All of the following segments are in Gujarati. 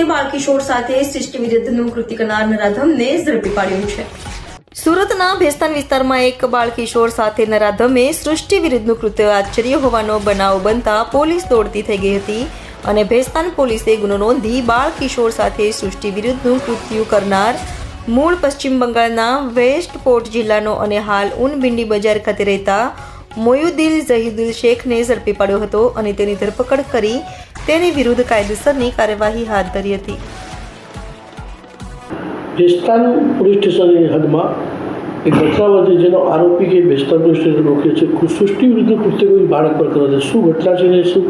પોલીસે બાળકિશોર સાથે સૃષ્ટિ વિરુદ્ધનું કૃત્ય કરનાર નરાધમને ઝડપી પાડ્યું છે. સુરતના ભેસ્તાન વિસ્તારમાં એક બાળકિશોર સાથે નરાધમે સૃષ્ટિ વિરુદ્ધનું કૃત્ય આશ્ચર્ય હોવાનો બનાવ બનતા પોલીસ દોડતી થઈ ગઈ હતી અને ભેસ્તાન પોલીસે ગુનો નોંધી બાળકિશોર સાથે સૃષ્ટિ વિરુદ્ધનું કૃત્યુ કરનાર મૂળ પશ્ચિમ બંગાળના વેસ્ટ પોર્ટ જિલ્લાનો અને હાલ ઉનબિંડી બજાર ખાતે રહેતા મોયુદ્દીન ઝહીદુલ શેખને ઝડપી પાડ્યો હતો અને તેની ધરપકડ કરી તેની વિરુદ્ધ કાયદેસરની કાર્યવાહી હાથ ધરી હતી. બેસ્તાન પોલીસ સ્ટેશનની હદમાં એક ઘટના જેનો આરોપી કે બેસ્તાન પોલીસ સ્ટેશન રોકે છે સૃષ્ટિ વિરુદ્ધ કૃત્ય કોઈ બાળક પર કરે છે શું ઘટના છે ને, શું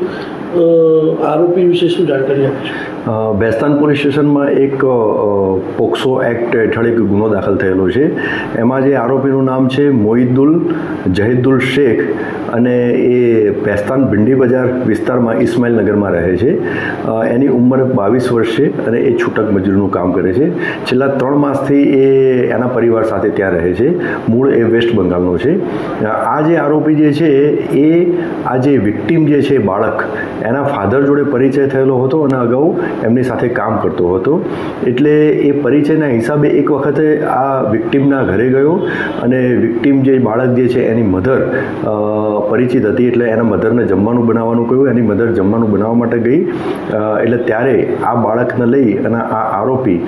આરોપી વિશે શું જાણકારી આપી છે? બેસ્તાન પોલીસ સ્ટેશનમાં એક પોક્સો એક્ટ હેઠળ એક ગુનો દાખલ થયેલો છે. એમાં જે આરોપીનું નામ છે મોહિદુલ જહીદુલ શેખ અને એ બેસ્તાન ભિંડી બજાર વિસ્તારમાં ઇસ્માઇલ નગરમાં રહે છે. એની ઉંમર બાવીસ વર્ષ છે અને એ છૂટક મજૂરીનું કામ કરે છે. છેલ્લા ત્રણ માસથી એ એના પરિવાર સાથે ત્યાં રહે છે. મૂળ એ વેસ્ટ બંગાળનો છે. આ જે આરોપી જે છે, એ આ જે વિક્ટીમ જે છે બાળક, એના ફાધર જોડે પરિચય થયેલો હતો અને અગાઉ એમની સાથે કામ કરતો હતો. એટલે એ પરિચયના હિસાબે એક વખતે આ વિક્ટીમના ઘરે ગયો અને વિક્ટીમ જે બાળક જે છે એની મધર પરિચિત હતી. એટલે એના મધરને જમવાનું બનાવવાનું કહ્યું. એની મધર જમવાનું બનાવવા માટે ગઈ. એટલે ત્યારે આ બાળકને લઈ અને આ આરોપી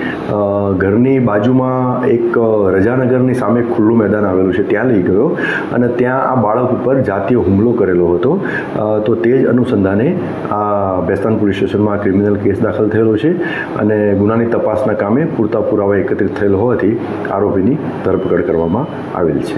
ઘરની બાજુમાં એક રજાનગરની સામે ખુલ્લું મેદાન આવેલું છે. ત્યાં લઈ ગયો અને ત્યાં આ બાળક ઉપર જાતીય હુમલો કરેલો હતો. તો તે જ અનુસંધાને આ બેસ્તાન પોલીસ સ્ટેશનમાં ક્રિમિનલ કેસ દાખલ થયેલો છે અને ગુનાની તપાસના કામે પૂરતા પુરાવા એકત્રિત થયેલ હોવાથી આરોપીની ધરપકડ કરવામાં આવેલ છે.